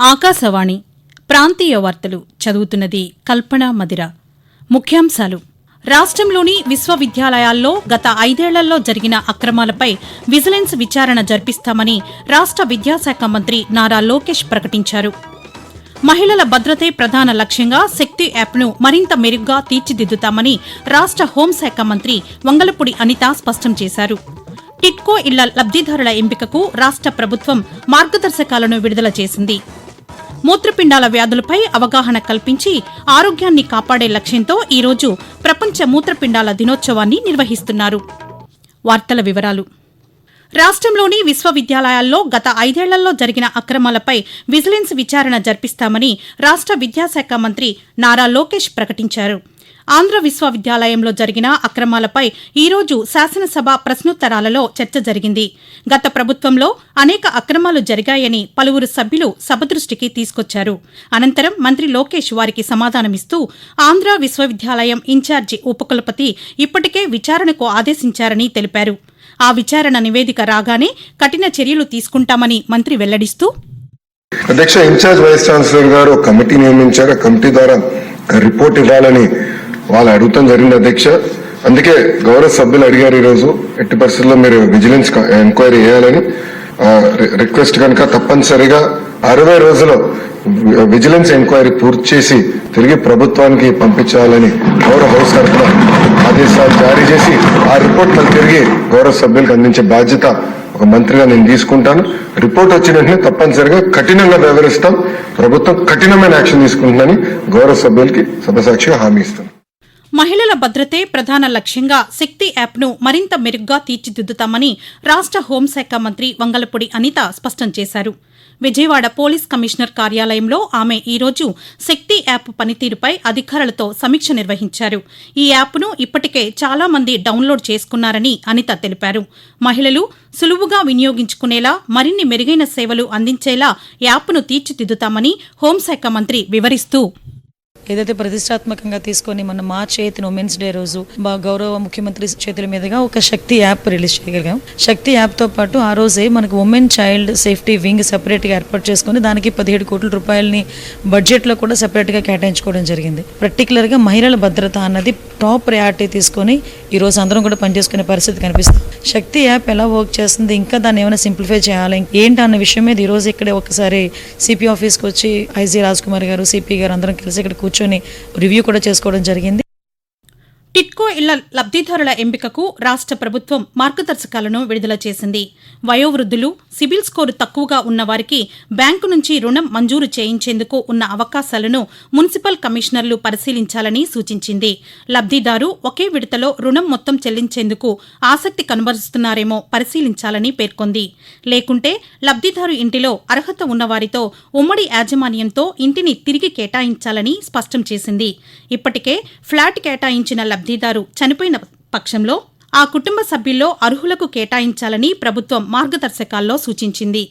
ఆకాశవాణి ప్రాంతీయ వార్తలు చదువుతున్నది కల్పన మదిర. ముఖ్యాంశాలు. రాష్ట్రంలోని విశ్వవిద్యాలయాల్లో గత ఐదేళ్ళలో జరిగిన అక్రమాలపై విజిలెన్స్ విచారణ జరిపిస్తామని రాష్ట్ర విద్యాశాఖ మంత్రి నారా లోకేష్ ప్రకటించారు. మహిళల భద్రతే ప్రధాన లక్ష్యంగా శక్తి యాప్ను మరింత మెరుగ్గా తీర్చిదిద్దుతామని రాష్ట్ర హోంశాఖ మంత్రి వంగలపూడి అనిత స్పష్టం చేశారు. టిట్కో ఇళ్ళ లబ్దిదారుల ఎంపికకు రాష్ట్ర ప్రభుత్వం మార్గదర్శకాలను విడుదల చేసింది. మూత్రపిండాల వ్యాధులపై అవగాహన కల్పించి ఆరోగ్యాన్ని కాపాడే లక్ష్యంతో ఈరోజు ప్రపంచ మూత్రపిండాల దినోత్సవాన్ని నిర్వహిస్తున్నారు. వార్తల వివరాలు. రాష్ట్రంలోని విశ్వవిద్యాలయాల్లో గత ఐదేళ్ళలో జరిగిన అక్రమాలపై విజిలెన్స్ విచారణ జరిపిస్తామని రాష్ట్ర విద్యాశాఖ మంత్రి నారా లోకేష్ ప్రకటించారు. ఆంధ్ర విశ్వవిద్యాలయంలో జరిగిన అక్రమాలపై ఈరోజు శాసనసభ ప్రశ్నోత్తరాలలో చర్చ జరిగింది. గత ప్రభుత్వంలో అనేక అక్రమాలు జరిగాయని పలువురు సభ్యులు సభ దృష్టికి తీసుకొచ్చారు. అనంతరం మంత్రి లోకేష్ వారికి సమాధానమిస్తూ ఆంధ్ర విశ్వవిద్యాలయం ఇన్ఛార్జి ఉపకులపతి ఇప్పటికే విచారణకు ఆదేశించారని తెలిపారు. ఆ విచారణ నివేదిక రాగానే కఠిన చర్యలు తీసుకుంటామని మంత్రి వెల్లడిస్తూ అధ్యక్ష ఇన్ఛార్జ్ వైస్ ఛాన్సలర్ గారు కమిటీ నియమించారు. కమిటీ ద్వారా రిపోర్ట్ ఇవ్వాలని వాళ్ళు అడుగుతాం జరిగింది అధ్యక్ష. అందుకే గౌరవ సభ్యులు అడిగారు ఈ రోజు ఎట్టి పరిస్థితుల్లో మీరు విజిలెన్స్ ఎంక్వైరీ చేయాలని రిక్వెస్ట్ కనుక తప్పనిసరిగా అరవై రోజుల్లో విజిలెన్స్ ఎంక్వైరీ పూర్తి చేసి తిరిగి ప్రభుత్వానికి పంపించాలని గౌరవ హౌస్ తరఫున ఆదేశాలు జారీ చేసి ఆ రిపోర్ట్ మళ్ళీ తిరిగి గౌరవ సభ్యులకు అందించే బాధ్యత ఒక మంత్రిగా నేను తీసుకుంటాను. రిపోర్ట్ వచ్చిన వెంటనే తప్పనిసరిగా కఠినంగా వ్యవహరిస్తాం. ప్రభుత్వం కఠినమైన యాక్షన్ తీసుకుంటుందని గౌరవ సభ్యులకి సభసాక్షిగా హామీ ఇస్తాను మహిళల భద్రతే ప్రధాన లక్ష్యంగా శక్తి యాప్ను మరింత మెరుగ్గా తీర్చిదిద్దుతామని రాష్ట్ర హోంశాఖ మంత్రి వంగలపూడి అనిత స్పష్టం చేశారు. విజయవాడ పోలీస్ కమిషనర్ కార్యాలయంలో ఆమె ఈరోజు శక్తి యాప్ పనితీరుపై అధికారులతో సమీక్ష నిర్వహించారు. ఈ యాప్ను ఇప్పటికే చాలా మంది డౌన్లోడ్ చేసుకున్నారని అనిత తెలిపారు. మహిళలు సులువుగా వినియోగించుకునేలా మరిన్ని మెరుగైన సేవలు అందించేలా యాప్ను తీర్చిదిద్దుతామని హోంశాఖ మంత్రి వివరిస్తూ ఏదైతే ప్రతిష్టాత్మకంగా తీసుకొని మన మా చేతిని ఉమెన్స్ డే రోజు మా గౌరవ ముఖ్యమంత్రి చేతుల మీదుగా ఒక శక్తి యాప్ రిలీజ్ చేయగలిగాం. శక్తి యాప్తో పాటు ఆ రోజే మనకు ఉమెన్ చైల్డ్ సేఫ్టీ వింగ్ సెపరేట్గా ఏర్పాటు చేసుకొని దానికి పదిహేడు కోట్ల రూపాయలని బడ్జెట్లో కూడా సెపరేట్గా కేటాయించుకోవడం జరిగింది. పర్టికులర్గా మహిళల భద్రత అన్నది టాప్ ప్రయారిటీ తీసుకొని ఈ రోజు అందరం కూడా పనిచేసుకునే పరిస్థితి కనిపిస్తుంది. శక్తి యాప్ ఎలా వర్క్ చేస్తుంది? ఇంకా దాన్ని ఏమైనా సింప్లిఫై చేయాలి? ఏంటి అన్న విషయం మీద ఈ రోజు ఇక్కడ ఒకసారి సిపి ఆఫీస్కి వచ్చి ఐజీ రాజ్ కుమార్ గారు సిపి గారు అందరం కలిసి ఇక్కడ కూర్చొని రివ్యూ కూడా చేసుకోవడం జరిగింది. టిట్కో ఇళ్ళ లబ్ధిదారుల ఎంపికకు రాష్ట్ర ప్రభుత్వం మార్గదర్శకాలను విడుదల చేసింది. వయోవృద్ధులు సిబిల్ స్కోరు తక్కువగా ఉన్నవారికి బ్యాంకు నుంచి రుణం మంజూరు చేయించేందుకు ఉన్న అవకాశాలను మున్సిపల్ కమిషనర్లు పరిశీలించాలని సూచించింది. లబ్ధిదారు ఒకే విడతలో రుణం మొత్తం చెల్లించేందుకు ఆసక్తి కనబరుస్తున్నారేమో పరిశీలించాలని పేర్కొంది. లేకుంటే లబ్ధిదారు ఇంటిలో అర్హత ఉన్నవారితో ఉమ్మడి యాజమాన్యంతో ఇంటిని తిరిగి కేటాయించాలని స్పష్టం చేసింది. ఇప్పటికే ఫ్లాట్ కేటాయించిన లబ్ధిదారు చనిపోయిన పక్షంలో ఆ కుటుంబ సభ్యుల్లో అర్హులకు కేటాయించాలని ప్రభుత్వం మార్గదర్శకాల్లో సూచించింది.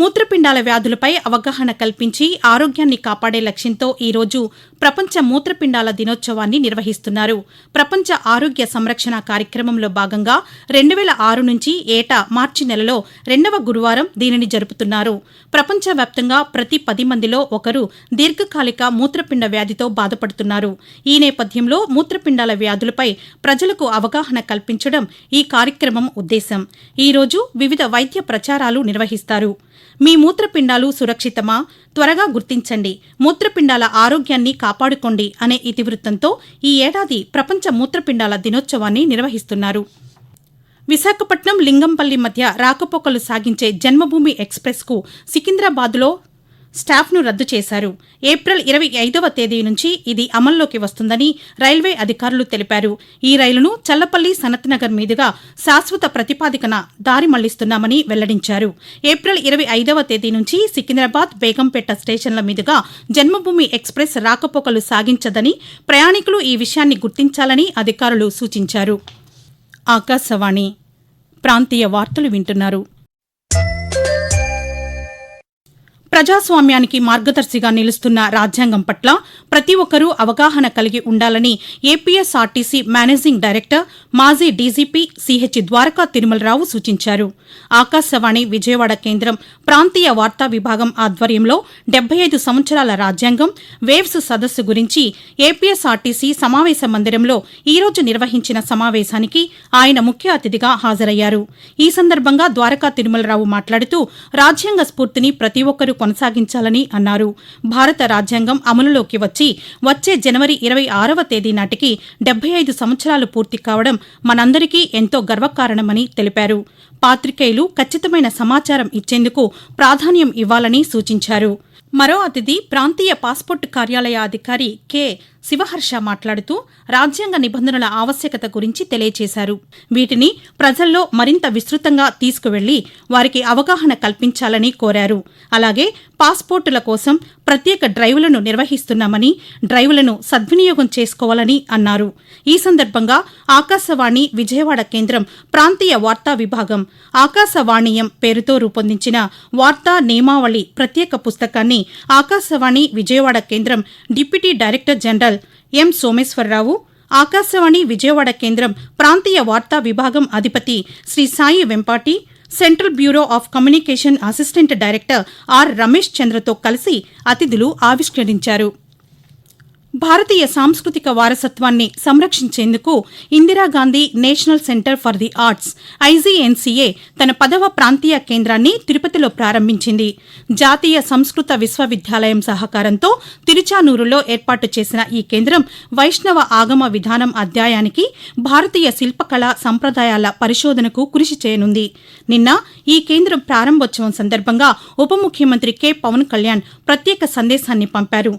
మూత్రపిండాల వ్యాధులపై అవగాహన కల్పించి ఆరోగ్యాన్ని కాపాడే లక్ష్యంతో ఈరోజు ప్రపంచ మూత్రపిండాల దినోత్సవాన్ని నిర్వహిస్తున్నారు. ప్రపంచ ఆరోగ్య సంరక్షణ కార్యక్రమంలో భాగంగా రెండు వేల ఆరు నుంచి ఏటా మార్చి నెలలో రెండవ గురువారం దీనిని జరుపుతున్నారు. ప్రపంచవ్యాప్తంగా ప్రతి పది మందిలో ఒకరు దీర్ఘకాలిక మూత్రపిండ వ్యాధితో బాధపడుతున్నారు. ఈ నేపథ్యంలో మూత్రపిండాల వ్యాధులపై ప్రజలకు అవగాహన కల్పించడం ఈ కార్యక్రమం ఉద్దేశం. ఈరోజు వివిధ వైద్య ప్రచారాలు నిర్వహిస్తారు. మీ మూత్రపిండాలు సురక్షితమా? త్వరగా గుర్తించండి. మూత్రపిండాల ఆరోగ్యాన్ని కాపాడుకోండి అనే ఇతివృత్తంతో ఈ ఏడాది ప్రపంచ మూత్రపిండాల దినోత్సవాన్ని నిర్వహిస్తున్నారు. విశాఖపట్నం లింగంపల్లి మధ్య రాకపోకలు సాగించే జన్మభూమి ఎక్స్ప్రెస్కు సికింద్రాబాద్లో స్టాఫ్ను రద్దు చేశారు. ఏప్రిల్ ఇరవై ఐదవ తేదీ నుంచి ఇది అమల్లోకి వస్తుందని రైల్వే అధికారులు తెలిపారు. ఈ రైలును చల్లపల్లి సనత్నగర్ మీదుగా శాశ్వత ప్రతిపాదికన దారి మళ్ళిస్తున్నామని వెల్లడించారు. ఏప్రిల్ ఇరవై ఐదవ తేదీ నుంచి సికింద్రాబాద్ బేగంపేట స్టేషన్ల మీదుగా జన్మభూమి ఎక్స్ప్రెస్ రాకపోకలు సాగించదని ప్రయాణికులు ఈ విషయాన్ని గుర్తించాలని అధికారులు సూచించారు. ఆకాశవాణి ప్రాంతీయ వార్తలు వింటున్నారు. ప్రజాస్వామ్యానికి మార్గదర్శిగా నిలుస్తున్న రాజ్యాంగం పట్ల ప్రతి ఒక్కరూ అవగాహన కలిగి ఉండాలని ఏపీఎస్ఆర్టీసీ మేనేజింగ్ డైరెక్టర్ మాజీ డీజీపీ సిహెచ్ ద్వారకా తిరుమలరావు సూచించారు. ఆకాశవాణి విజయవాడ కేంద్రం ప్రాంతీయ వార్తా విభాగం ఆధ్వర్యంలో డెబ్బై ఐదు సంవత్సరాల రాజ్యాంగం వేవ్స్ సదస్సు గురించి ఏపీఎస్ఆర్టీసీ సమావేశ మందిరంలో ఈరోజు నిర్వహించిన సమావేశానికి ఆయన ముఖ్య అతిథిగా హాజరయ్యారు. ఈ సందర్భంగా ద్వారకా తిరుమలరావు మాట్లాడుతూ రాజ్యాంగ స్ఫూర్తిని ప్రతి ఒక్కరూ కొనసాగించాలని అన్నారు. భారత రాజ్యాంగం అమలులోకి వచ్చి వచ్చే జనవరి ఇరవై ఆరవ తేదీ నాటికి డెబ్బై ఐదు సంవత్సరాలు పూర్తి కావడం మనందరికీ ఎంతో గర్వకారణమని తెలిపారు. పాత్రికేయులు ఖచ్చితమైన సమాచారం ఇచ్చేందుకు ప్రాధాన్యం ఇవ్వాలని సూచించారు. మరో అతిథి ప్రాంతీయ పాస్పోర్ట్ కార్యాలయ అధికారి కె. శివహర్ష మాట్లాడుతూ రాజ్యాంగ నిబంధనల ఆవశ్యకత గురించి తెలియజేశారు వీటిని ప్రజల్లో మరింత విస్తృతంగా తీసుకువెళ్ళి వారికి అవగాహన కల్పించాలని కోరారు. అలాగే పాస్పోర్టుల కోసం ప్రత్యేక డ్రైవులను నిర్వహిస్తున్నామని డ్రైవులను సద్వినియోగం చేసుకోవాలని అన్నారు. ఈ సందర్భంగా ఆకాశవాణి విజయవాడ కేంద్రం ప్రాంతీయ వార్తా విభాగం ఆకాశవాణీయం పేరుతో రూపొందించిన వార్తా నియమావళి ప్రత్యేక పుస్తకాన్ని ఆకాశవాణి విజయవాడ కేంద్రం deputy director general M Someswara Rao Akashvani Vijayawada కేంద్రం ప్రాంతీయ వార్తా విభాగం అధిపతి Shri Sai Vempati central bureau of communication assistant director R Ramesh చంద్రతో కలిసి అతిథులు ఆవిష్కరించారు. భారతీయ సాంస్కృతిక వారసత్వాన్ని సంరక్షించేందుకు Indira Gandhi national centre for the arts IGNCA తన పదవ ప్రాంతీయ కేంద్రాన్ని తిరుపతిలో ప్రారంభించింది. జాతీయ సంస్కృత విశ్వవిద్యాలయం సహకారంతో తిరుచానూరులో ఏర్పాటు చేసిన ఈ కేంద్రం వైష్ణవ ఆగమ విధానం అధ్యాయానికి భారతీయ శిల్పకళ సంప్రదాయాల పరిశోధనకు కృషి చేయనుంది. నిన్న ఈ కేంద్రం ప్రారంభోత్సవం సందర్భంగా ఉప ముఖ్యమంత్రి కె. పవన్ కళ్యాణ్ ప్రత్యేక సందేశాన్ని పంపారు.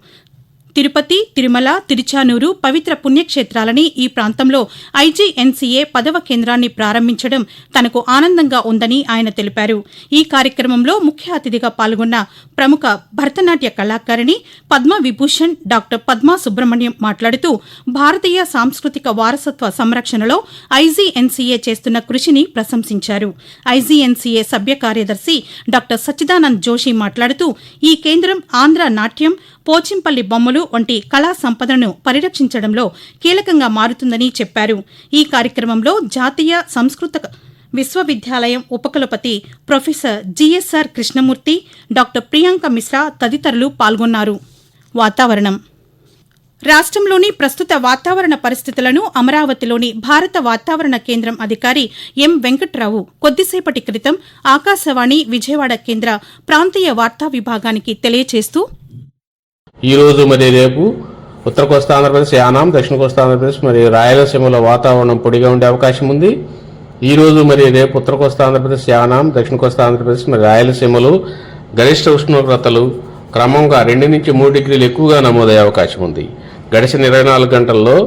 తిరుపతి తిరుమల తిరుచానూరు పవిత్ర పుణ్యక్షేత్రాలని ఈ ప్రాంతంలో ఐజీఎన్సీఏ పదవ కేంద్రాన్ని ప్రారంభించడం తనకు ఆనందంగా ఉందని ఆయన తెలిపారు. ఈ కార్యక్రమంలో ముఖ్య అతిథిగా పాల్గొన్న ప్రముఖ భరతనాట్య కళాకారిణి పద్మ విభూషణ్ డాక్టర్ పద్మా సుబ్రహ్మణ్యం మాట్లాడుతూ భారతీయ సాంస్కృతిక వారసత్వ సంరక్షణలో ఐజీఎన్సీఏ చేస్తున్న కృషిని ప్రశంసించారు. ఐజీఎన్సీఏ సభ్య కార్యదర్శి డాక్టర్ సచ్చిదానంద్ జోషి మాట్లాడుతూ ఈ కేంద్రం ఆంధ్ర నాట్యం పోచింపల్లి బొమ్మలు వంటి కళా సంపదను పరిరక్షించడంలో కీలకంగా మారుతుందని చెప్పారు. ఈ కార్యక్రమంలో జాతీయ సంస్కృత విశ్వవిద్యాలయం ఉపకులపతి professor GSR Krishnamurthy doctor Priyanka Mishra తదితరులు పాల్గొన్నారు. వాతావరణం. రాష్ట్రంలోని ప్రస్తుత వాతావరణ పరిస్థితులను అమరావతిలోని భారత వాతావరణ కేంద్రం అధికారి ఎం వెంకట్రావు కొద్దిసేపటి క్రితం ఆకాశవాణి విజయవాడ కేంద్ర ప్రాంతీయ వార్తా విభాగానికి తెలియజేస్తూ ఈ రోజు మరి రేపు ఉత్తర కోస్తా ఆంధ్రప్రదేశ్ యానాం దక్షిణ కోస్తా ఆంధ్రప్రదేశ్ మరి రాయలసీమలో వాతావరణం పొడిగా ఉండే అవకాశం ఉంది. ఈ రోజు మరి రేపు ఉత్తర కోస్తా ఆంధ్రప్రదేశ్ యానాం దక్షిణ కోస్తా ఆంధ్రప్రదేశ్ మరి రాయలసీమలో గరిష్ట ఉష్ణోగ్రతలు క్రమంగా రెండు నుంచి మూడు డిగ్రీలు ఎక్కువగా నమోదయ్యే అవకాశం ఉంది. గడిచిన ఇరవై నాలుగు గంటల్లో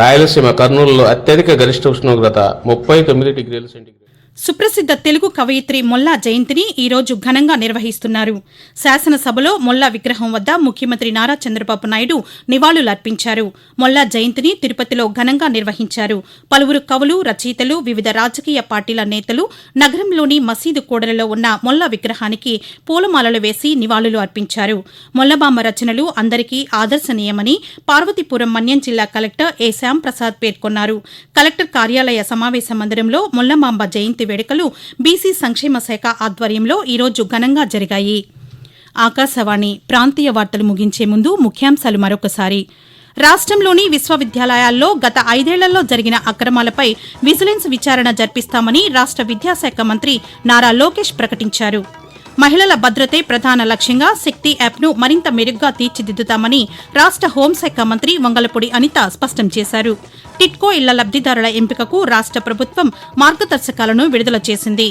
రాయలసీమ కర్నూలులో అత్యధిక గరిష్ట ఉష్ణోగ్రత ముప్పై తొమ్మిది డిగ్రీల సెంటీగ్రేడ్. సుప్రసిద్ధ తెలుగు కవయిత్రి మొల్లా జయంతిని ఈ రోజు ఘనంగా నిర్వహిస్తున్నారు. శాసనసభలో మొల్లా విగ్రహం వద్ద ముఖ్యమంత్రి నారా చంద్రబాబు నాయుడు నివాళులర్పించారు. మొల్లా జయంతిని తిరుపతిలో ఘనంగా నిర్వహించారు. పలువురు కవులు రచయితలు వివిధ రాజకీయ పార్టీల నేతలు నగరంలోని మసీదు కూడలలో ఉన్న మొల్లా విగ్రహానికి పూలమాలలు వేసి నివాళులు అర్పించారు. మొల్లబామ్మ రచనలు అందరికీ ఆదర్శనీయమని పార్వతీపురం మన్యం జిల్లా కలెక్టర్ ఏ. శ్యాంప్రసాద్ పేర్కొన్నారు. కలెక్టర్ కార్యాలయ సమావేశ మందిరంలో మొల్లమాంబ జయంతి వేడుకలు బీసీ సంక్షేమ శాఖ ఆధ్వర్యంలో ఈరోజు ఘనంగా జరిగాయి. ఆకాశవాణి ప్రాంతీయ వార్తలు ముగించే ముందు ముఖ్యాంశాలు మరొకసారి. రాష్ట్రంలోని విశ్వవిద్యాలయాల్లో గత ఐదేళ్ళలో జరిగిన అక్రమాలపై విజిలెన్స్ విచారణ జరిపిస్తామని రాష్ట్ర విద్యాశాఖ మంత్రి నారా లోకేష్ ప్రకటించారు. మహిళల భద్రతే ప్రధాన లక్ష్యంగా శక్తి యాప్ను మరింత మెరుగ్గా తీర్చిదిద్దుతామని రాష్ట్ర హోంశాఖ మంత్రి వంగలపూడి అనిత స్పష్టం చేశారు. టిట్కో ఇళ్ళ లబ్దిదారుల ఎంపికకు రాష్ట్ర ప్రభుత్వం మార్గదర్శకాలను విడుదల చేసింది.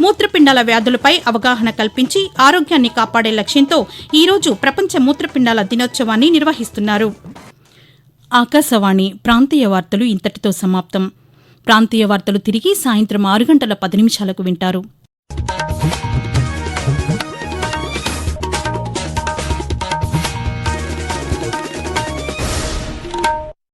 మూత్రపిండాల వ్యాధులపై అవగాహన కల్పించి ఆరోగ్యాన్ని కాపాడే లక్ష్యంతో ఈరోజు ప్రపంచ మూత్రపిండాల దినోత్సవాన్ని నిర్వహిస్తున్నారు. ఆకాశవాణి ప్రాంతీయ వార్తలు ఇంతటితో సమాప్తం. ప్రాంతీయ వార్తలు తిరిగి సాయంత్రం ఆరు గంటల పది నిమిషాలకు వింటారు.